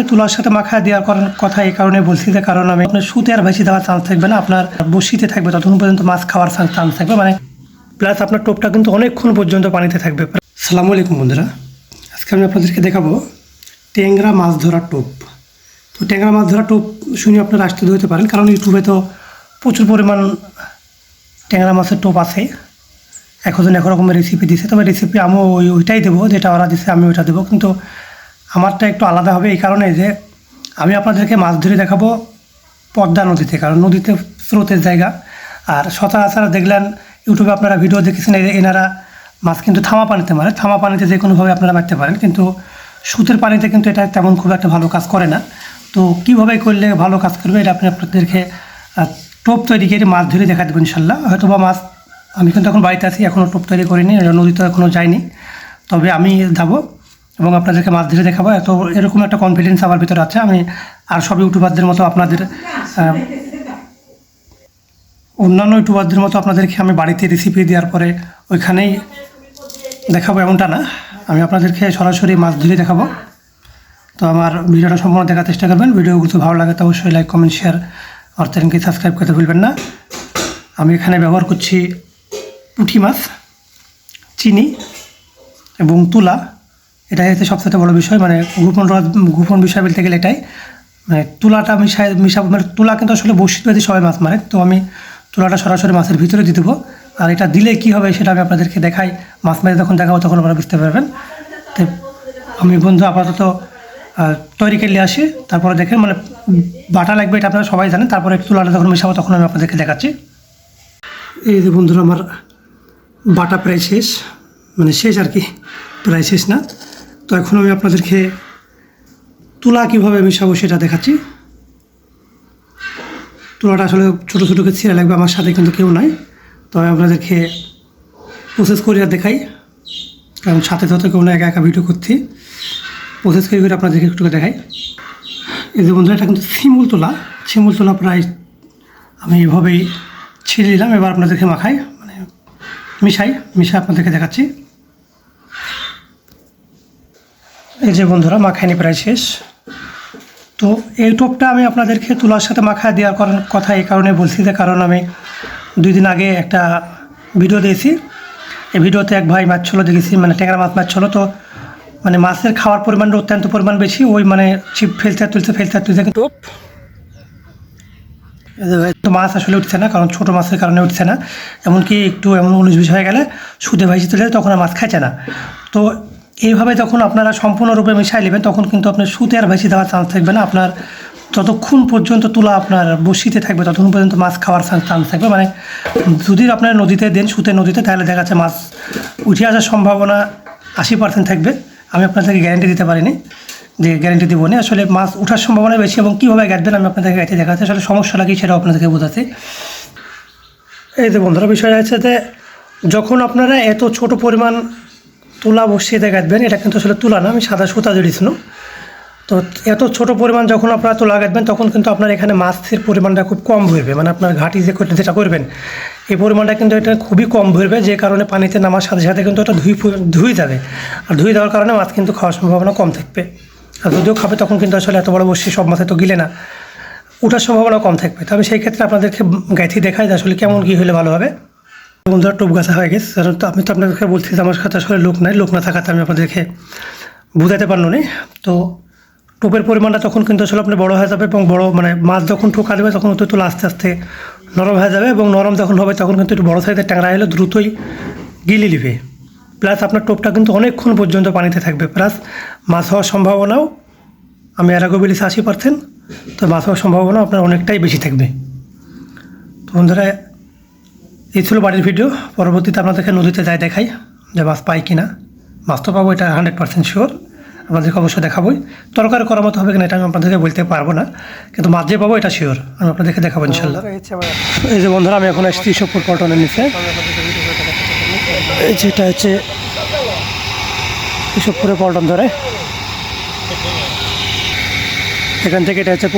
আপনাদেরকে তুলার সাথে মাখা দেওয়ার কারণ- কথা এই কারণে বলছি যে, কারণ আমি আপনার সুতে আর ভাসি দেওয়ার চান্স থাকবে না, আপনার বসিতে থাকবে, ততক্ষণ পর্যন্ত মাছ খাওয়ার চান্স থাকবে মানে প্লাস আপনার টোপটা কিন্তু অনেকক্ষণ পর্যন্ত পানিতে থাকবে। সালামু আলাইকুম বন্ধুরা, আজকে আমি আপনাদেরকে দেখাবো ট্যাংরা মাছ ধরার টোপ। তো ট্যাংরা মাছ ধরার টোপ শুনে আপনারা আসতে ধরতে পারেন, কারণ ইউটিউবে তো প্রচুর পরিমাণ ট্যাংরা মাছের টোপ আছে। এখন এক রকমের রেসিপি দিছে, তবে রেসিপি আমিও ওই ওইটাই দেবো, যেটা ওরা দিছে আমি ওইটা দেবো, কিন্তু আমারটা একটু আলাদা হবে এই কারণে যে আমি আপনাদেরকে মাছ ধরে দেখাবো পদ্মা নদীতে, কারণ নদীতে স্রোতের জায়গা। আর সচরাচর দেখলেন ইউটিউবে আপনারা ভিডিও দেখেছেন এনারা মাছ কিন্তু থামা পানিতে মারে। থামা পানিতে যে কোনোভাবে আপনারা মারতে পারেন, কিন্তু সুতের পানিতে কিন্তু এটা তেমন খুব একটা ভালো কাজ করে না। তো কীভাবে করলে ভালো কাজ করবে, এটা আপনি আপনাদেরকে টোপ তৈরি করে মাছ ধরে দেখা দেবেন ইনশাল্লাহ। হয়তো বা মাছ আমি কিন্তু এখন বাড়িতে আছি এখনও টোপ তৈরি করিনি, নদীতে এখনও যাইনি। তবে আমি যাব। এবং আপনাদেরকে মাছ ধরে দেখাবো। এত, এরকম একটা কনফিডেন্স আমার ভিতরে আছে। আমি আর সব ইউটিউবারদের মতো আপনাদের অন্যান্য ইউটিউবারদের মতো আপনাদেরকে আমি বাড়িতে রেসিপি দেওয়ার পরে ওইখানেই দেখাবো এমনটা না। আমি আপনাদেরকে সরাসরি মাছ ধরে দেখাবো। তো আমার ভিডিওটা সম্পূর্ণ দেখার চেষ্টা করবেন। ভিডিওগুলো ভালো লাগে তো অবশ্যই লাইক কমেন্ট শেয়ার আর চ্যানেলকে সাবস্ক্রাইব করতে ভুলবেন না। আমি এখানে ব্যবহার করছি পুঁটি মাছ, চিনি এবং তুলা। এটাই হচ্ছে সবথেকে বড় বিষয় মানে গোপন গোপন বিষয় বলতে গেলে এটাই। মানে তুলাটা মিশাই, মিশাবো মানে তুলা কিন্তু আসলে বেঁধে সবাই মাছ মারে। তো আমি তুলাটা সরাসরি মাছের ভিতরে দিয়ে দেবো। আর এটা দিলে কী হবে সেটা আমি আপনাদেরকে দেখাই। মাছ মেরে যখন দেখাবো তখন আপনারা বুঝতে পারবেন। তো আমি বন্ধু আপাতত তৈরি করে নিয়ে আসি। তারপরে দেখেন মানে বাটা লাগবে এটা আপনারা সবাই জানেন। তারপরে তুলাটা যখন মিশাবো তখন আমি আপনাদেরকে দেখাচ্ছি। এই যে বন্ধুরা, আমার বাটা প্রায় শেষ। মানে শেষ আর কি, প্রায় শেষ না। তো এখন আমি আপনাদেরকে তুলা কীভাবে মিশাবো সেটা দেখাচ্ছি। তুলাটা আসলে ছোটো ছোটো করে ছিঁড়ে লাগবে, আমার সাথে কিন্তু কেউ নাই। তো আমি আপনাদেরকে প্রসেস করে আর দেখাই, কারণ সাথে সাথে কেউ না, একা একা ভিডিও করছি। প্রসেস করে করে আপনাদেরকে একটু দেখাই। এই যে বন্ধুরা, এটা কিন্তু শিমুল তোলা। শিমুল তোলা প্রায় আমি এভাবেই ছিঁড়ে নিলাম, এবার আপনাদেরকে মাখাই মানে মিশাই মিশাই আপনাদেরকে দেখাচ্ছি। এই যে বন্ধুরা মাখাইনি প্রায় শেষ। তো এই টোপটা আমি আপনাদেরকে তুলার সাথে মাখায় দেওয়ার কারণ- কথা এই কারণে বলছি যে কারণ আমি দুই দিন আগে একটা ভিডিও দিয়েছি। এই ভিডিওতে এক ভাই মাছ ছিল দেখেছি মানে ট্যাংরা মাছ মাছ ছিল। তো মানে মাছের খাওয়ার পরিমাণটা অত্যন্ত পরিমাণ বেশি ওই মানে ছিপ ফেলতে তুলতে ফেলতে তুলতে কিন্তু টোপ? তো মাছ আসলে উঠছে না কারণ ছোটো মাছের কারণে উঠছে না। এমনকি একটু এমন উনিশ বিশ হয়ে গেলে সুদে ভাইজি তুলে তখন আর মাছ খাইছে না। তো এইভাবে যখন আপনারা সম্পূর্ণরূপে মিশাই নেবেন, তখন কিন্তু আপনার সুতে আর ভাইজি দেওয়ার চান্স থাকবে না। আপনার যতক্ষণ পর্যন্ত তুলা আপনার বসিতে থাকবে, ততক্ষণ পর্যন্ত মাছ খাওয়ার চান্স থাকবে। মানে যদি আপনার নদীতে দেন, সুতে নদীতে, তাহলে দেখা যাচ্ছে মাছ উঠে আসার সম্ভাবনা আশি পার্সেন্ট থাকবে। আমি আপনাদেরকে গ্যারেন্টি দিতে পারিনি যে গ্যারেন্টি দেবো না। আসলে মাছ ওঠার সম্ভাবনা বেশি এবং কীভাবে গাঁটবেন আমি আপনাদেরকে গাইতে দেখাচ্ছি। আসলে সমস্যাটা কি সেটাও আপনাদেরকে বোঝাচ্ছি। এই যে বন্ধুরা বিষয় আছে যে যখন আপনারা এত ছোট পরিমাণ তুলা বসিয়ে গাঁথবেন এটা কিন্তু আসলে তুলা না, আমি সাদা সুতা জড়িয়েছিলাম তো এত ছোট পরিমাণ যখন আপনারা তুলা গাঁথবেন, তখন কিন্তু আপনার এখানে মাছের পরিমাণটা খুব কম ভরবে মানে আপনার ঘাটি যে যেটা করবেন, এই পরিমাণটা কিন্তু এটা খুবই কম ভরবে যে কারণে পানিতে নামার সাথে সাথে কিন্তু এটা ধুই ধুই যাবে। আর ধুই দেওয়ার কারণে মাছ কিন্তু খাওয়ার সম্ভাবনা কম থাকবে। আর যদিও খাবে, তখন কিন্তু আসলে এত বড় বসি সব মাছে তো গিলে না, ওঠার সম্ভাবনা কম থাকবে। তো আমি সেই ক্ষেত্রে আপনাদেরকে গাইথি দেখাই যে আসলে কেমন কী হলে ভালো হবে। বন্ধুরা টোপ গাছা হয়ে গেছে। কারণ তো আমি তো আপনাদেরকে বলছি যে আমার সাথে আসলে লোক নাই, লোক না থাকাতে আমি আপনাদেরকে বুঝাতে পারল না। তো টোপের পরিমাণটা তখন কিন্তু আসলে আপনি বড় হয়ে যাবে এবং বড় মানে মাছ যখন ঠোকা দেবে, তখন তো তুলা আস্তে আস্তে নরম হয়ে যাবে এবং নরম যখন হবে, তখন কিন্তু একটু বড় সাইজের ট্যাংরা হলে দ্রুতই গিলি নিবে। প্লাস আপনার টোপটা কিন্তু অনেকক্ষণ পর্যন্ত পানিতে থাকবে। প্লাস মাছ হওয়ার সম্ভাবনাও, আমি এর আগে বলেছি আশি পার্সেন্ট, তো মাছ হওয়ার সম্ভাবনা আপনার অনেকটাই বেশি থাকবে। তো বন্ধুরা এই ছিল বাড়ির ভিডিও পরবর্তীতে আপনাদেরকে নদীতে যাই দেখাই যে মাছ পাই কি না মাছ তো পাবো, এটা হান্ড্রেড পার্সেন্ট শিওর আপনাদেরকে অবশ্যই দেখাবোই। তরকারি করার মতো হবে কিনা এটা আমি আপনাদেরকে বলতে পারব না। কিন্তু মাছ যে পাবো, এটা শিওর আমি আপনাদেরকে দেখাবো ইনশাল্লাহ এই যে বন্ধুরা, আমি এখন এসেছি ইসবপুর পল্টনের নিচে। এই যেটা হচ্ছে ইসবপুরে পল্টন ধরে। এখান থেকে এটা হচ্ছে